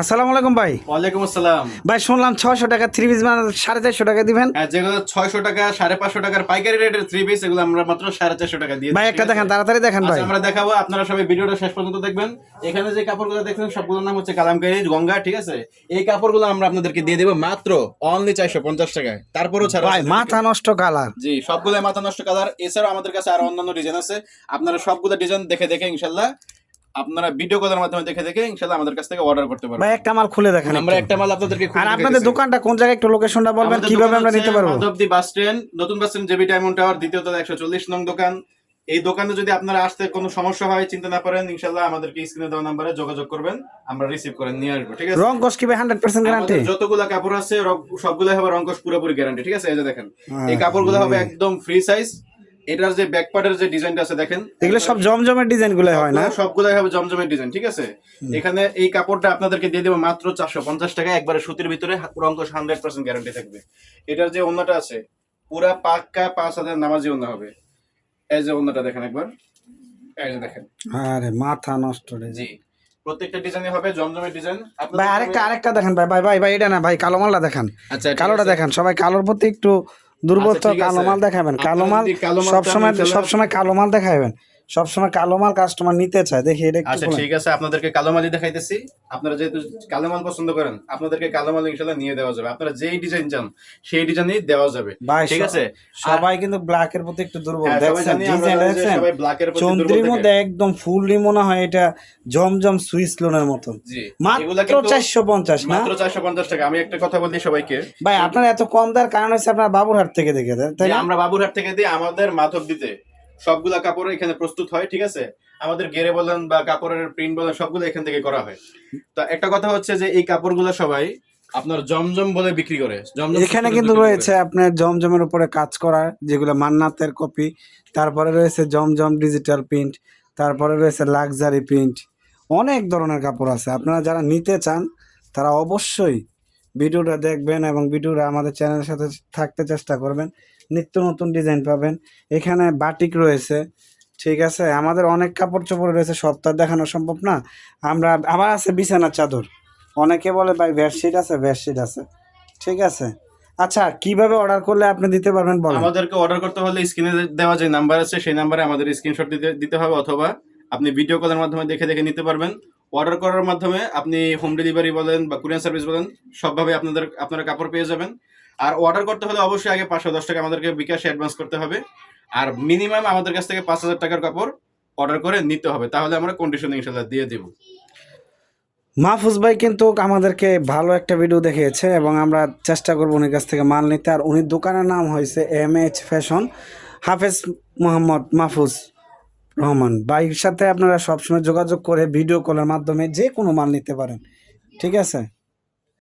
আসসালামু আলাইকুম ভাই। ওয়ালাইকুম আসসালাম। ভাই শুনলাম ছয়শো টাকা থ্রি পিস মানে সাড়ে চারশো টাকা দিবেন। হ্যাঁ যেগুলো ছয়শো টাকা সাড়ে পাঁচশো টাকার পাইকারি রেটের থ্রি পিস এগুলো আমরা মাত্র সাড়ে চারশো টাকা দিয়ে ভাই একটা দেখেন তাড়াতাড়ি দেখেন ভাই। আচ্ছা, আমরা দেখাবো আপনারা সবাই ভিডিওটা শেষ পর্যন্ত দেখবেন। এখানে যে কাপড়গুলো দেখছেন সবগুলোর নাম হচ্ছে কালামকারি গঙ্গা ঠিক আছে? এই কাপড়গুলো আমরা আপনাদেরকে দিয়ে দেবো মাত্র অনলি চারশো পঞ্চাশ টাকায়। তারপরও ছাড়া ভাই মাথা নষ্ট কালার জি সবগুলো মাথা নষ্ট কালার এছাড়াও আমাদের কাছে আরও অন্যান্য ডিজাইন আছে। আপনারা সবগুলো ডিজাইন দেখে দেখে ইনশাল্লাহ আপনারা ভিডিও কলের মাধ্যমে দেখে দেখে ইনশাল্লাহ আমাদের কাছ থেকে অর্ডার করতে পারবেন। ভাই একটা মাল খুলে দেখেন আমরা একটা। মাল আপনাদেরকে খুলে আর আপনাদের দোকানটা কোন জায়গায় একটু লোকেশনটা বলবেন কীভাবে আমরা নিতে পারব? মাধবদী বাস স্ট্যান্ড নতুন bus stand J B diamond tower দ্বিতীয়ত একশো চল্লিশ নং দোকান। এই দোকানে যদি আপনারা আসতে কোনো সমস্যা হয় চিন্তা না করেন ইনশাল্লাহ আমাদেরকে স্ক্রিনে দেওয়া নাম্বারে যোগাযোগ করবেন আমরা রিসিভ করে নিয়ে আসব ঠিক আছে? রং কস কি ভাই হান্ড্রেড পার্সেন্ট গ্যারান্টি আমাদের যতগুলা কাপড় আছে রং- সবগুলো হবে রঙ্কশ পুরোপুরি গ্যারান্টি ঠিক আছে? এই যে দেখেন এই কাপড়গুলো হবে একদম ফ্রি সাইজ এটার যে ব্যাক পার্টের যে ডিজাইনটা আছে দেখেন এগুলো সব জমজমের ডিজাইনগুলো হয় না? সবগুলাই হবে জমজমের ডিজাইন ঠিক আছে? এখানে এই কাপড়টা আপনাদেরকে দিয়ে দেবো মাত্র চারশো পঞ্চাশ টাকা একবারে সুতির ভিতরে রঙ্কশ হান্ড্রেড পার্সেন্ট গ্যারান্টি থাকবে। এটার যে অন্যটা আছে পুরা পাক্কা পাঁচ হাজার নামাজি অন্য হবে। এই যে অন্যটা দেখেন একবার। এই যে দেখেন। আরে মাথা নষ্ট রে। জি। প্রত্যেকটা ডিজাইনে হবে জমজমের ডিজাইন ভাই আরেকটা আরেকটা দেখেন ভাই ভাই ভাই ভাই এটা না ভাই কালো মালটা দেখান। আচ্ছা কালোটা। দেখেন সবাই কালোর প্রতি একটু দুর্বল আচ্ছা। কালো মাল দেখাবেন। কালো মাল সবসময় সবসময় কালো মাল দেখাবেন। সবসময় কালো মাল কাস্টমার নিতে চায় দেখি এটা আচ্ছা ঠিক আছে আপনাদেরকে কালো মালই দেখাইতেছি। আপনারা যেহেতু কালো মাল পছন্দ করেন আপনাদেরকে কালো মাল ইনশাল্লাহ নিয়ে দেওয়া যাবে। আপনারা যেই ডিজাইন চান সেই ডিজাইনই দেওয়া যাবে। ঠিক আছে? সবাই কিন্তু ব্ল্যাক এর প্রতি একটু দুর্বল। হ্যাঁ, দেখছেন ডিজাইন দেখছেন? চন্দ্রির মধ্যে একদম ফুললি মনে হয় এটা জমজম সুইস লোনের মতন। মাত্র এগুলা কিন্তু চারশো পঞ্চাশ না? মাত্র চারশো পঞ্চাশ টাকা। আমি একটা কথা বলি সবাইকে। ভাই আপনার এত কম দেওয়ার কারণ হচ্ছে আপনার বাবুরহাট থেকে দেখে দেন তাই আমরা বাবুরহাট থেকে দিই আমাদের মাধব দিতে সবগুলা কাপড় এখানে প্রস্তুত হয় ঠিক আছে? আমাদের গেরে বলেন বা কাপড়ের প্রিন্ট বলেন সবগুলো এখান থেকে করা হয়। তো একটা কথা হচ্ছে যে এই কাপড়গুলো সবাই আপনার জমজম বলে বিক্রি করে। জমজম এখানে কিন্তু রয়েছে আপনার জমজমের উপরে কাজ করা যেগুলো মান্নাতের কপি তারপরে রয়েছে জমজম ডিজিটাল প্রিন্ট তারপরে রয়েছে লাক্সারি প্রিন্ট অনেক ধরনের কাপড় আছে। আপনারা যারা নিতে চান তারা অবশ্যই ভিডিওটা দেখবেন এবং ভিডিওটা আমাদের চ্যানেলের সাথে থাকতে চেষ্টা করবেন। নিত্য নতুন ডিজাইন পাবেন। এখানে বাটিক রয়েছে, ঠিক আছে? আমাদের অনেক কাপড় চোপড় রয়েছে, সব তো দেখানো সম্ভব না। আমরা, আবার আছে বিছানার চাদর। অনেকে বলে, ভাই বেডশিট আছে বেডশিট আছে। ঠিক আছে? আচ্ছা কীভাবে অর্ডার করলে আপনি দিতে পারবেন, বলেন। আমাদেরকে অর্ডার করতে হলে স্ক্রিনে দেওয়া যে নাম্বার আছে, সেই নাম্বারে আমাদের স্ক্রিনশট দিতে দিতে হবে অথবা আপনি ভিডিও কলের মাধ্যমে দেখে দেখে নিতে পারবেন। অর্ডার করার মাধ্যমে আপনি হোম ডেলিভারি বলেন বা কুরিয়ার সার্ভিস বলেন, সবভাবে আপনাদের, আপনারা কাপড় পেয়ে যাবেন। আর অর্ডার করতে হলে অবশ্যই আগে পাঁচশো দশ টাকা আমাদেরকে বিকাশে অ্যাডভান্স করতে হবে। আর মিনিমাম আমাদের কাছ থেকে পাঁচ হাজার টাকার কাপড় অর্ডার করে নিতে হবে। তাহলে আমরা কন্ডিশন ইনশাল্লাহ দিয়ে দেবো। মাহফুজ ভাই কিন্তু আমাদেরকে ভালো একটা ভিডিও দেখিয়েছে এবং আমরা চেষ্টা করব উনির কাছ থেকে মাল নিতে। আর উনির দোকানের নাম হয়েছে এম এইচ ফ্যাশন হাফেজ মোহাম্মদ মাহফুজ রহমান ভাইয়ের সাথে আপনারা সবসময় যোগাযোগ করে ভিডিও কলের মাধ্যমে যে কোনো মাল নিতে পারেন। ঠিক আছে?